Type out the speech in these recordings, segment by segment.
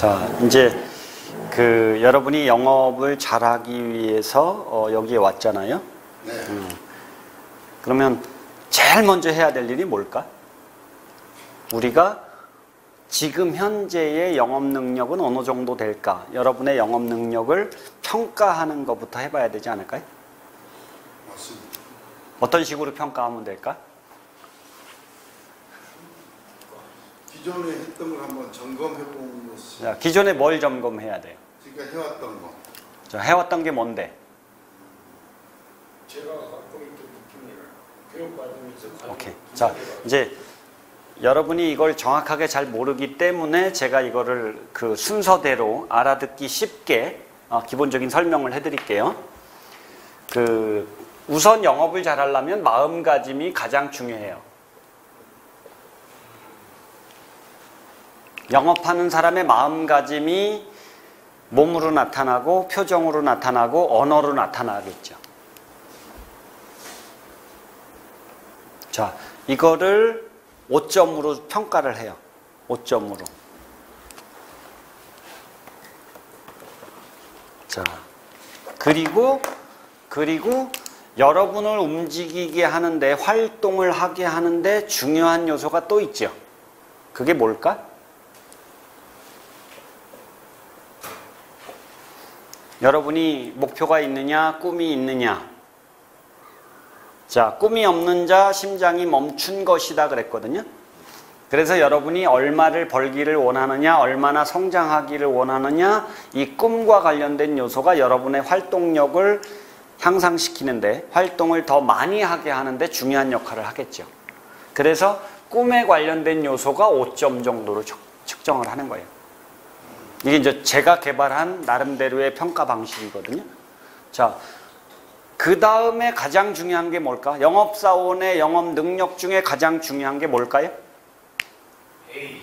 자, 이제 그 여러분이 영업을 잘하기 위해서 어, 여기에 왔잖아요. 네. 음. 그러면 제일 먼저 해야 될 일이 뭘까? 우리가 지금 현재의 영업 능력은 어느 정도 될까? 여러분의 영업 능력을 평가하는 것부터 해봐야 되지 않을까요? 맞습니다. 어떤 식으로 평가하면 될까? 기존에 했던 걸 한번 점검해 보는 것이 자, 기존에 뭘 점검해야 돼요? 지금까지 해왔던 거. 자, 해왔던 게 뭔데? 제가 갖고 있던 느낌이라 교육받으면서 오케이. 자, 이제 여러분이 이걸 정확하게 잘 모르기 때문에 제가 이거를 그 순서대로 알아듣기 쉽게 어, 기본적인 설명을 해드릴게요. 그 우선 영업을 잘하려면 마음가짐이 가장 중요해요. 영업하는 사람의 마음가짐이 몸으로 나타나고 표정으로 나타나고 언어로 나타나겠죠. 자, 이거를 5점으로 평가를 해요. 5점으로. 자, 그리고, 그리고 여러분을 움직이게 하는데, 활동을 하게 하는데 중요한 요소가 또 있죠. 그게 뭘까? 여러분이 목표가 있느냐, 꿈이 있느냐. 자, 꿈이 없는 자 심장이 멈춘 것이다 그랬거든요. 그래서 여러분이 얼마를 벌기를 원하느냐, 얼마나 성장하기를 원하느냐, 이 꿈과 관련된 요소가 여러분의 활동력을 향상시키는데, 활동을 더 많이 하게 하는데 중요한 역할을 하겠죠. 그래서 꿈에 관련된 요소가 5점 정도로 측정을 하는 거예요. 이게 이제 제가 개발한 나름대로의 평가 방식이거든요. 자, 그 다음에 가장 중요한 게 뭘까? 영업사원의 영업 능력 중에 가장 중요한 게 뭘까요? A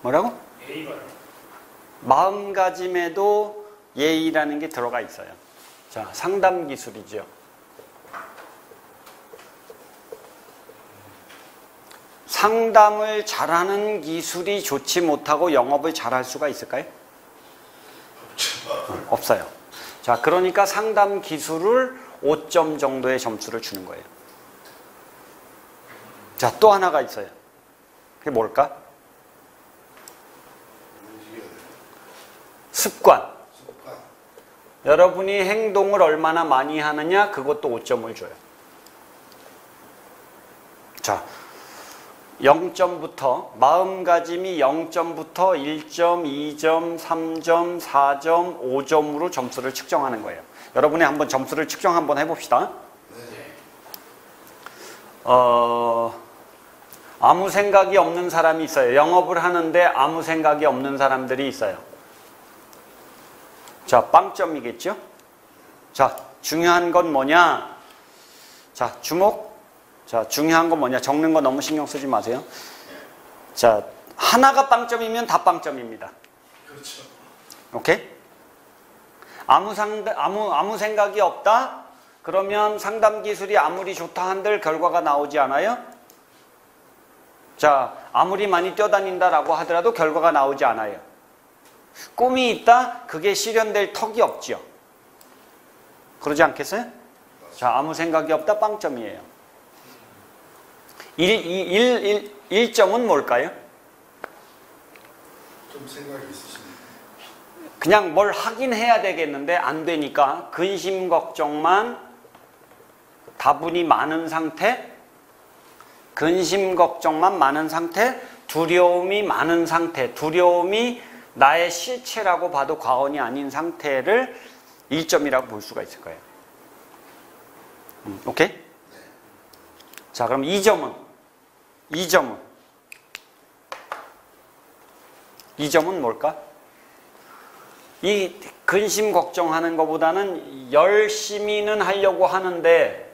뭐라고? A가 마음가짐에도 예의라는 게 들어가 있어요. 자, 상담 기술이죠. 상담을 잘하는 기술이 좋지 못하고 영업을 잘할 수가 있을까요? 없어요. 자, 그러니까 상담 기술을 5점 정도의 점수를 주는 거예요. 자, 또 하나가 있어요. 그게 뭘까? 습관. 여러분이 행동을 얼마나 많이 하느냐, 그것도 5점을 줘요. 자, 0점부터, 마음가짐이 0점부터 1점, 2점, 3점, 4점, 5점으로 점수를 측정하는 거예요. 여러분이 한번 점수를 측정 한번 해봅시다. 어, 아무 생각이 없는 사람이 있어요. 영업을 하는데 아무 생각이 없는 사람들이 있어요. 자, 빵점이겠죠? 자, 중요한 건 뭐냐? 자, 주목. 자, 중요한 건 뭐냐? 적는 거 너무 신경 쓰지 마세요. 자, 하나가 빵점이면 다 빵점입니다. 그렇죠. 오케이? 아무 상 아무 아무 생각이 없다. 그러면 상담 기술이 아무리 좋다 한들 결과가 나오지 않아요? 자, 아무리 많이 뛰어다닌다라고 하더라도 결과가 나오지 않아요. 꿈이 있다? 그게 실현될 턱이 없죠. 그러지 않겠어요? 자, 아무 생각이 없다 빵점이에요. 1, 1, 1, 1점은 뭘까요? 좀 생각이 있으십니까? 그냥 뭘 하긴 해야 되겠는데 안 되니까 근심 걱정만 다분히 많은 상태, 근심 걱정만 많은 상태, 두려움이 많은 상태, 두려움이 나의 실체라고 봐도 과언이 아닌 상태를 1점이라고 볼 수가 있을 거예요. 음, 오케이? 자, 그럼 2점은? 2점은? 2점은 뭘까? 이 근심 걱정하는 것보다는 열심히는 하려고 하는데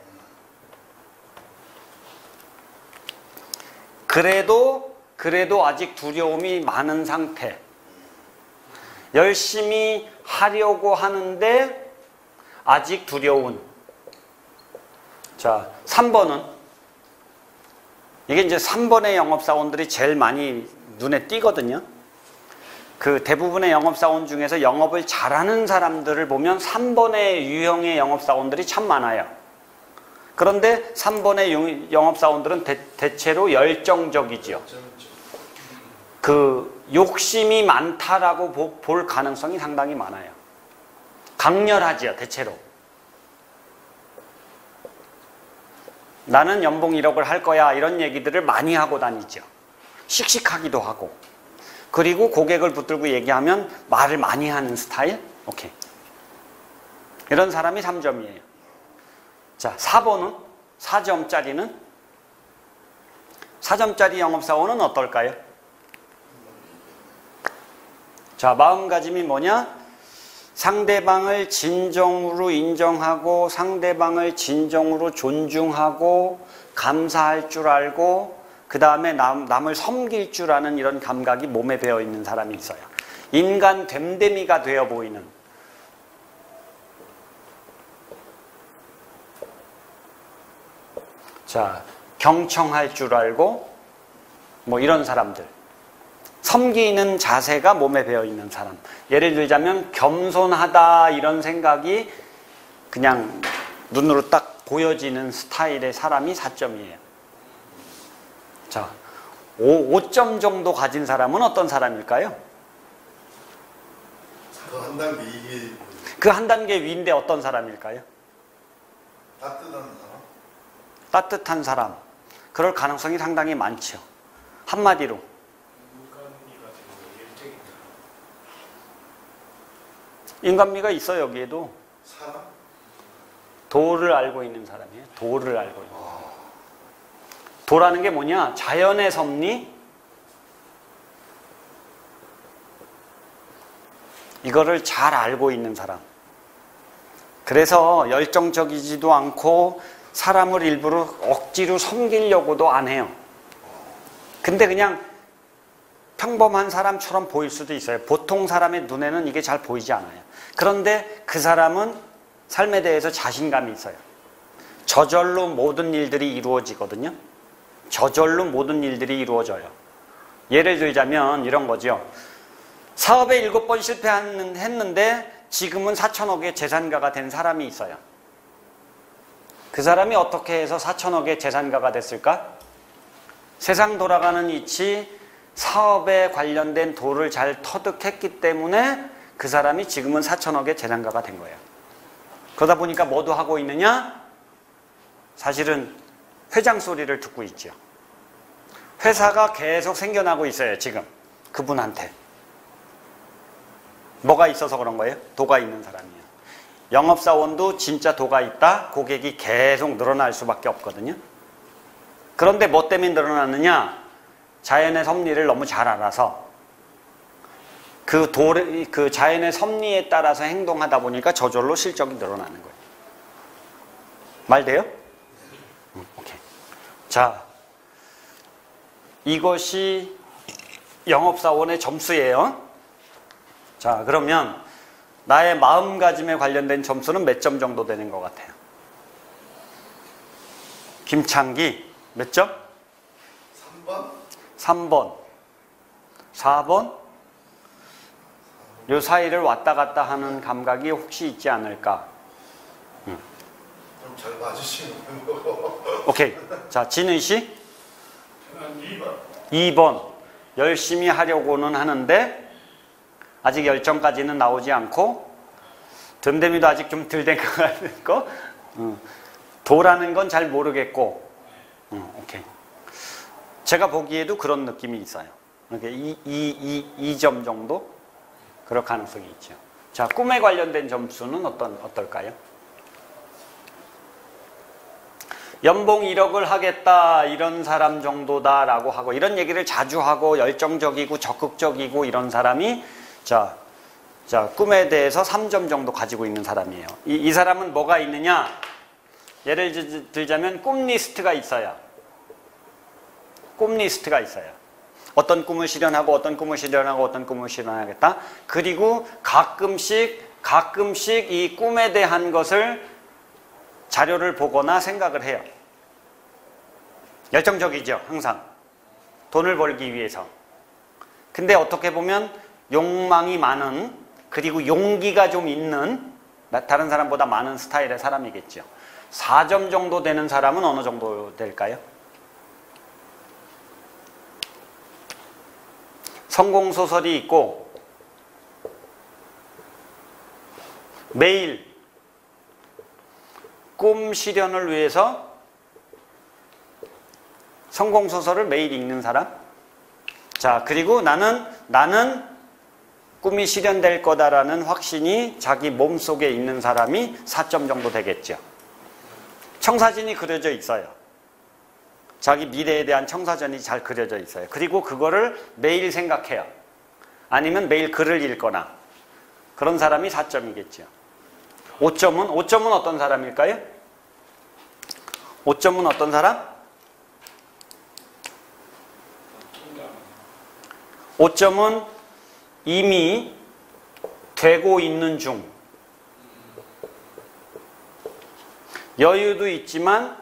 그래도 그래도 아직 두려움이 많은 상태. 열심히 하려고 하는데 아직 두려운. 자, 3번은 이게 이제 3번의 영업사원들이 제일 많이 눈에 띄거든요. 그 대부분의 영업사원 중에서 영업을 잘하는 사람들을 보면 3번의 유형의 영업사원들이 참 많아요. 그런데 3번의 영업사원들은 대, 체로 열정적이지요. 그 욕심이 많다라고 보, 볼 가능성이 상당히 많아요. 강렬하지요, 대체로. 나는 연봉 1억을 할 거야 이런 얘기들을 많이 하고 다니죠. 씩씩하기도 하고. 그리고 고객을 붙들고 얘기하면 말을 많이 하는 스타일? 오케이. 이런 사람이 3점이에요. 자, 4번은? 4점짜리는? 4점짜리 영업사원은 어떨까요? 자, 마음가짐이 뭐냐? 상대방을 진정으로 인정하고 상대방을 진정으로 존중하고 감사할 줄 알고 그 다음에 남, 남을 섬길 줄 아는 이런 감각이 몸에 배어 있는 사람이 있어요. 인간 됨됨이가 되어 보이는 자 경청할 줄 알고 뭐 이런 사람들 섬기는 자세가 몸에 배어 있는 사람 예를 들자면 겸손하다 이런 생각이 그냥 눈으로 딱 보여지는 스타일의 사람이 4점이에요. 자, 5, 점 정도 가진 사람은 어떤 사람일까요? 그한 단계 이게 그한 단계 위인데 어떤 사람일까요? 따뜻한 사람? 따뜻한 사람. 그럴 가능성이 상당히 많죠. 한마디로. 인간미가 되는 일적인 인간미가 있어, 여기에도. 사람? 도를 알고 있는 사람이에요. 도를 알고 있는. 도라는 게 뭐냐? 자연의 섭리? 이거를 잘 알고 있는 사람. 그래서 열정적이지도 않고 사람을 일부러 억지로 섬기려고도 안 해요. 근데 그냥 평범한 사람처럼 보일 수도 있어요. 보통 사람의 눈에는 이게 잘 보이지 않아요. 그런데 그 사람은 삶에 대해서 자신감이 있어요. 저절로 모든 일들이 이루어지거든요. 저절로 모든 일들이 이루어져요. 예를 들자면 이런 거죠. 사업에 일곱 번 실패했는데 지금은 4천억의 재산가가 된 사람이 있어요. 그 사람이 어떻게 해서 4천억의 재산가가 됐을까? 세상 돌아가는 이치 사업에 관련된 도를 잘 터득했기 때문에 그 사람이 지금은 4천억의 재산가가 된 거예요. 그러다 보니까 뭐도 하고 있느냐? 사실은 회장 소리를 듣고 있죠. 회사가 계속 생겨나고 있어요, 지금. 그분한테. 뭐가 있어서 그런 거예요? 도가 있는 사람이에요. 영업사원도 진짜 도가 있다? 고객이 계속 늘어날 수밖에 없거든요. 그런데 뭐 때문에 늘어나느냐? 자연의 섭리를 너무 잘 알아서 그, 도, 그 자연의 섭리에 따라서 행동하다 보니까 저절로 실적이 늘어나는 거예요. 말 돼요? 오케이. 자, 이것이 영업사원의 점수예요. 자, 그러면 나의 마음가짐에 관련된 점수는 몇 점 정도 되는 것 같아요? 김창기 몇 점? 3번? 3번. 4번? 요 사이를 왔다 갔다 하는 감각이 혹시 있지 않을까? 좀잘 봐주시는 거. 오케이. 자, 진은 씨? 저는 2번 2번. 열심히 하려고는 하는데 아직 열정까지는 나오지 않고 됨됨이도 아직 좀 덜 된 것 같고 음, 도라는 건 잘 모르겠고 음, 오케이. 제가 보기에도 그런 느낌이 있어요. 이렇게 2, 2, 2, 2점 정도 그럴 가능성이 있죠. 자, 꿈에 관련된 점수는 어떤 어떨까요? 연봉 1억을 하겠다 이런 사람 정도다라고 하고 이런 얘기를 자주 하고 열정적이고 적극적이고 이런 사람이 자, 자 꿈에 대해서 3점 정도 가지고 있는 사람이에요. 이, 이 사람은 뭐가 있느냐? 예를 들자면 꿈 리스트가 있어요. 꿈 리스트가 있어요. 어떤 꿈을 실현하고 어떤 꿈을 실현하고 어떤 꿈을 실현하겠다. 그리고 가끔씩 가끔씩 이 꿈에 대한 것을 자료를 보거나 생각을 해요. 열정적이죠, 항상. 돈을 벌기 위해서. 근데 어떻게 보면 욕망이 많은 그리고 용기가 좀 있는 나- 다른 사람보다 많은 스타일의 사람이겠죠. 4점 정도 되는 사람은 어느 정도 될까요? 성공 소설이 있고 매일 꿈 실현을 위해서 성공 소설을 매일 읽는 사람. 자, 그리고 나는 나는 꿈이 실현될 거다라는 확신이 자기 몸 속에 있는 사람이 4점 정도 되겠죠. 청사진이 그려져 있어요. 자기 미래에 대한 청사전이 잘 그려져 있어요. 그리고 그거를 매일 생각해요. 아니면 매일 글을 읽거나 그런 사람이 4점이겠죠. 5점은 5점은 어떤 사람일까요? 5점은 어떤 사람? 5점은 이미 되고 있는 중. 여유도 있지만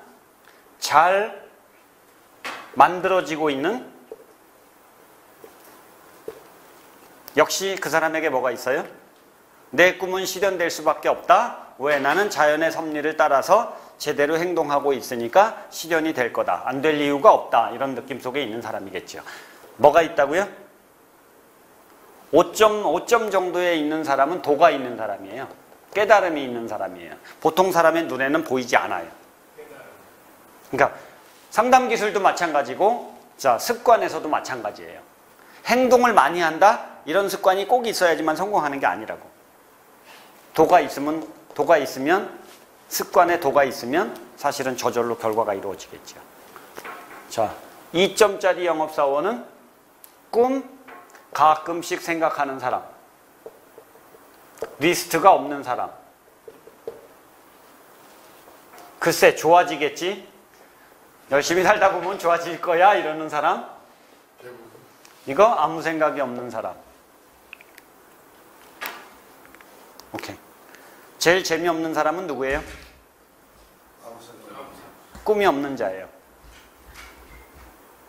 잘 만들어지고 있는 역시 그 사람에게 뭐가 있어요? 내 꿈은 실현될 수밖에 없다. 왜? 나는 자연의 섭리를 따라서 제대로 행동하고 있으니까 실현이 될 거다. 안 될 이유가 없다. 이런 느낌 속에 있는 사람이겠죠. 뭐가 있다고요? 5점, 5점 정도에 있는 사람은 도가 있는 사람이에요. 깨달음이 있는 사람이에요. 보통 사람의 눈에는 보이지 않아요. 그러니까 상담 기술도 마찬가지고 자, 습관에서도 마찬가지예요. 행동을 많이 한다? 이런 습관이 꼭 있어야지만 성공하는 게 아니라고. 도가 있으면 도가 있으면 습관에 도가 있으면 사실은 저절로 결과가 이루어지겠죠. 자, 2점짜리 영업사원은 꿈 가끔씩 생각하는 사람. 리스트가 없는 사람. 글쎄 좋아지겠지? 열심히 살다 보면 좋아질 거야 이러는 사람. 이거 아무 생각이 없는 사람. 오케이. 제일 재미없는 사람은 누구예요? 꿈이 없는 자예요.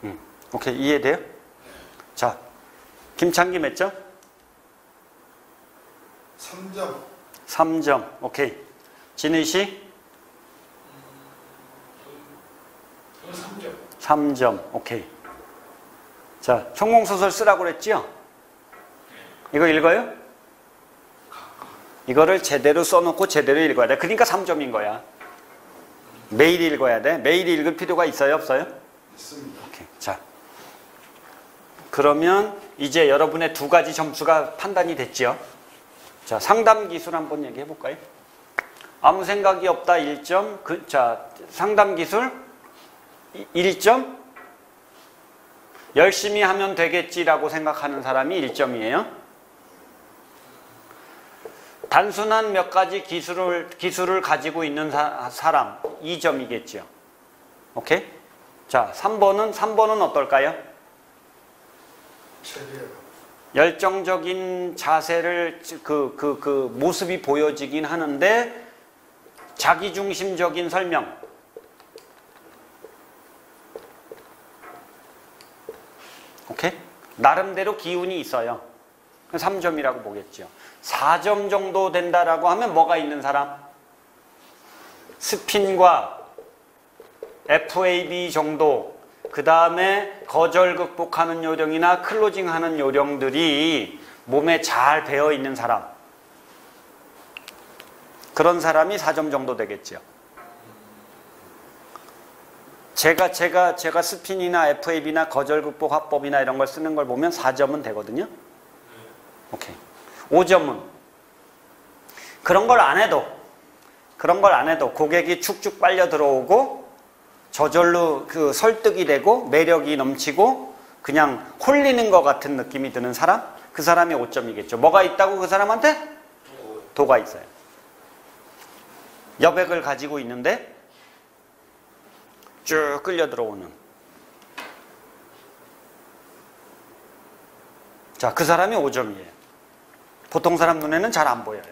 음, 오케이. 이해돼요? 자, 김창기 몇 점? 3점 3점. 오케이. 진의 씨? 3점. 3점. 오케이. 자, 성공소설 쓰라고 그랬죠? 이거 읽어요? 이거를 제대로 써놓고 제대로 읽어야 돼. 그러니까 3점인 거야. 매일 읽어야 돼. 매일 읽을 필요가 있어요? 없어요? 있습니다. 오케이. 자. 그러면 이제 여러분의 두 가지 점수가 판단이 됐죠? 자, 상담 기술 한번 얘기해 볼까요? 아무 생각이 없다 1점. 그, 자, 상담 기술 1점. 열심히 하면 되겠지라고 생각하는 사람이 1점이에요. 단순한 몇 가지 기술을, 기술을 가지고 있는 사, 사람 2점이겠죠. 오케이? 자, 3번은 3번은 어떨까요? 열정적인 자세를 그, 그, 그 모습이 보여지긴 하는데 자기중심적인 설명. 오케이? 나름대로 기운이 있어요. 3점이라고 보겠죠. 4점 정도 된다라고 하면 뭐가 있는 사람? 스핀과 FAB 정도, 그 다음에 거절 극복하는 요령이나 클로징 하는 요령들이 몸에 잘 배어 있는 사람. 그런 사람이 4점 정도 되겠죠. 제가, 제가, 제가 스핀이나 FAB나 거절 극복 화법이나 이런 걸 쓰는 걸 보면 4점은 되거든요. 오케이. 5점은 그런 걸 안 해도, 그런 걸 안 해도 고객이 축축 빨려 들어오고 저절로 그 설득이 되고 매력이 넘치고 그냥 홀리는 것 같은 느낌이 드는 사람? 그 사람이 5점이겠죠. 뭐가 있다고 그 사람한테? 도가 있어요. 여백을 가지고 있는데 쭉 끌려 들어오는. 자, 그 사람이 5점이에요. 보통 사람 눈에는 잘 안 보여요.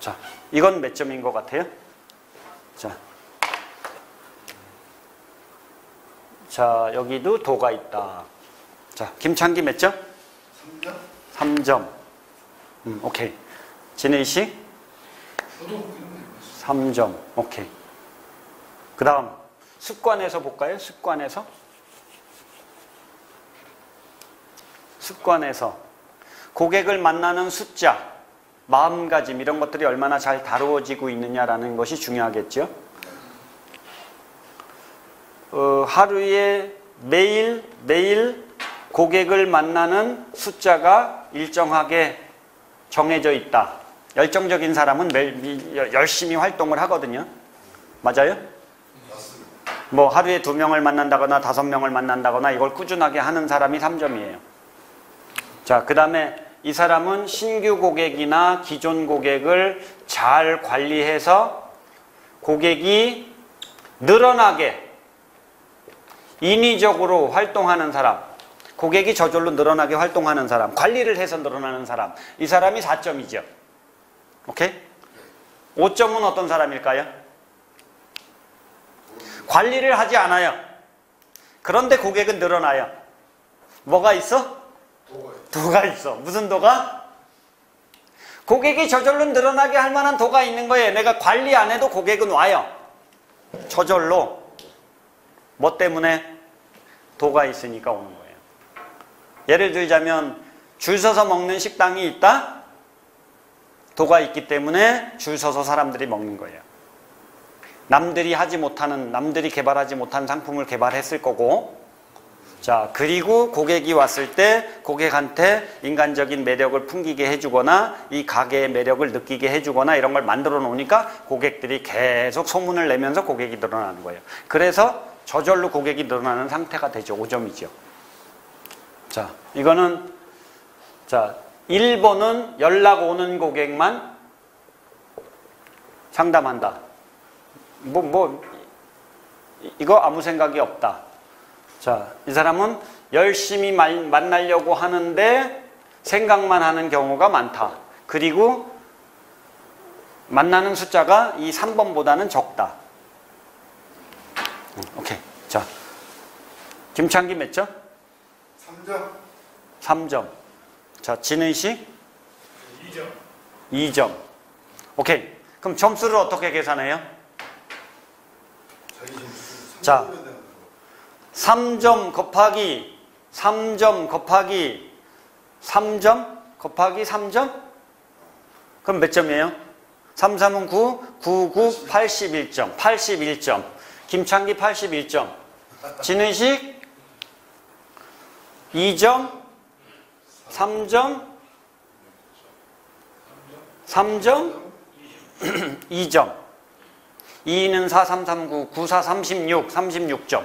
자, 이건 몇 점인 것 같아요? 자, 자, 여기도 도가 있다. 자, 김창기 몇 점? 3점? 3점. 음, 오케이. 진혜희 씨? 저도 이런 거 3점. 오케이. 그 다음, 습관에서 볼까요? 습관에서. 습관에서. 고객을 만나는 숫자, 마음가짐, 이런 것들이 얼마나 잘 다루어지고 있느냐라는 것이 중요하겠죠. 어, 하루에 매일, 매일 고객을 만나는 숫자가 일정하게 정해져 있다. 열정적인 사람은 미- 열심히 활동을 하거든요. 맞아요? 뭐 하루에 두 명을 만난다거나 다섯 명을 만난다거나 이걸 꾸준하게 하는 사람이 3점이에요. 자, 그 다음에 이 사람은 신규 고객이나 기존 고객을 잘 관리해서 고객이 늘어나게 인위적으로 활동하는 사람, 고객이 저절로 늘어나게 활동하는 사람, 관리를 해서 늘어나는 사람, 이 사람이 4점이죠. 오케이? 5점은 어떤 사람일까요? 관리를 하지 않아요. 그런데 고객은 늘어나요. 뭐가 있어? 도가 있- 도가 있어. 무슨 도가? 고객이 저절로 늘어나게 할 만한 도가 있는 거예요. 내가 관리 안 해도 고객은 와요. 저절로. 뭐 때문에? 도가 있으니까 오는 거예요. 예를 들자면 줄 서서 먹는 식당이 있다? 도가 있기 때문에 줄 서서 사람들이 먹는 거예요. 남들이 하지 못하는, 남들이 개발하지 못한 상품을 개발했을 거고, 자, 그리고 고객이 왔을 때 고객한테 인간적인 매력을 풍기게 해주거나 이 가게의 매력을 느끼게 해주거나 이런 걸 만들어 놓으니까 고객들이 계속 소문을 내면서 고객이 늘어나는 거예요. 그래서 저절로 고객이 늘어나는 상태가 되죠. 5점이죠. 자, 이거는, 자, 1번은 연락 오는 고객만 상담한다. 뭐, 뭐, 이- 이거 아무 생각이 없다. 자, 이 사람은 열심히 만- 만나려고 하는데 생각만 하는 경우가 많다. 그리고 만나는 숫자가 이 3번보다는 적다. 음, 오케이. 자, 김창기 몇 점? 3점? 3점. 자, 진은 씨? 2점 2점. 오케이. 그럼 점수를 어떻게 계산해요? 자. 3점이면 되는 거. 3점 곱하기 3점 곱하기 3점 곱하기 3점? 그럼 몇 점이에요? 3, 3은 9, 9, 9, 81점. 81점. 김창기 81점. 진은식 2점, 3점, 3점, 2점. 2는 4, 3, 3, 9, 9, 4, 36, 36점.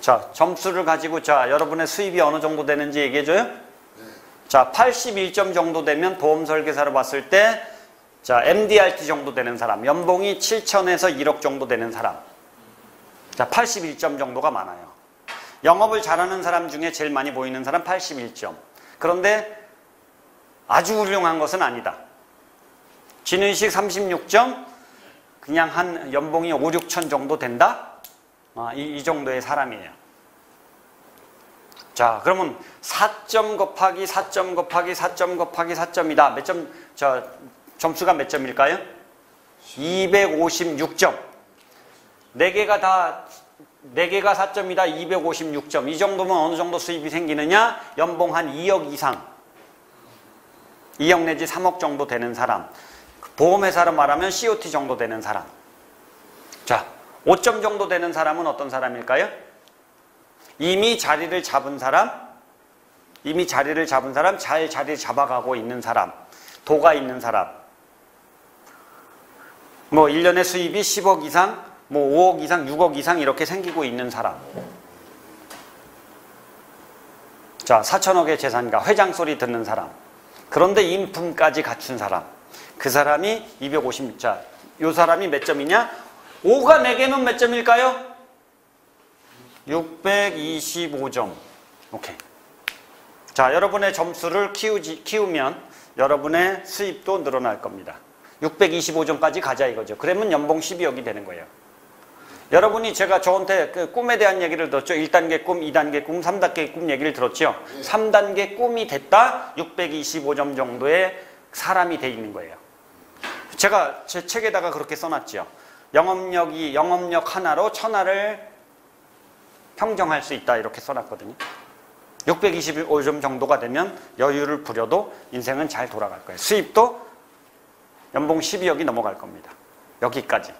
자, 점수를 가지고 자, 여러분의 수입이 어느 정도 되는지 얘기해 줘요? 자, 81점 정도 되면 보험 설계사로 봤을 때 자, MDRT 정도 되는 사람, 연봉이 7천에서 1억 정도 되는 사람. 자, 81점 정도가 많아요. 영업을 잘하는 사람 중에 제일 많이 보이는 사람 81점. 그런데 아주 훌륭한 것은 아니다. 진은식 36점, 그냥 한 연봉이 5, 6천 정도 된다? 아, 이, 이 정도의 사람이에요. 자, 그러면 4점 곱하기 4점 곱하기 4점 곱하기 4점이다. 몇 점, 저, 점수가 몇 점일까요? 256점. 4개가 다, 4개가 4점이다. 256점. 이 정도면 어느 정도 수입이 생기느냐? 연봉 한 2억 이상. 2억 내지 3억 정도 되는 사람. 보험회사로 말하면 COT 정도 되는 사람. 자, 5점 정도 되는 사람은 어떤 사람일까요? 이미 자리를 잡은 사람, 이미 자리를 잡은 사람, 잘 자리를 잡아가고 있는 사람, 도가 있는 사람. 뭐 1년의 수입이 10억 이상, 뭐 5억 이상, 6억 이상 이렇게 생기고 있는 사람. 자, 4천억의 재산가, 회장 소리 듣는 사람. 그런데 인품까지 갖춘 사람. 그 사람이 250 자. 요 사람이 몇 점이냐? 5가 4개면 몇 점일까요? 625점. 오케이. 자, 여러분의 점수를 키우지, 키우면 여러분의 수입도 늘어날 겁니다. 625점까지 가자 이거죠. 그러면 연봉 12억이 되는 거예요. 여러분이 제가 저한테 그 꿈에 대한 얘기를 들었죠. 1단계 꿈, 2단계 꿈, 3단계 꿈 얘기를 들었죠. 네. 3단계 꿈이 됐다. 625점 정도의 사람이 돼 있는 거예요. 제가 제 책에다가 그렇게 써놨죠. 영업력이 영업력 하나로 천하를 평정할 수 있다 이렇게 써놨거든요. 625점 정도가 되면 여유를 부려도 인생은 잘 돌아갈 거예요. 수입도 연봉 12억이 넘어갈 겁니다. 여기까지.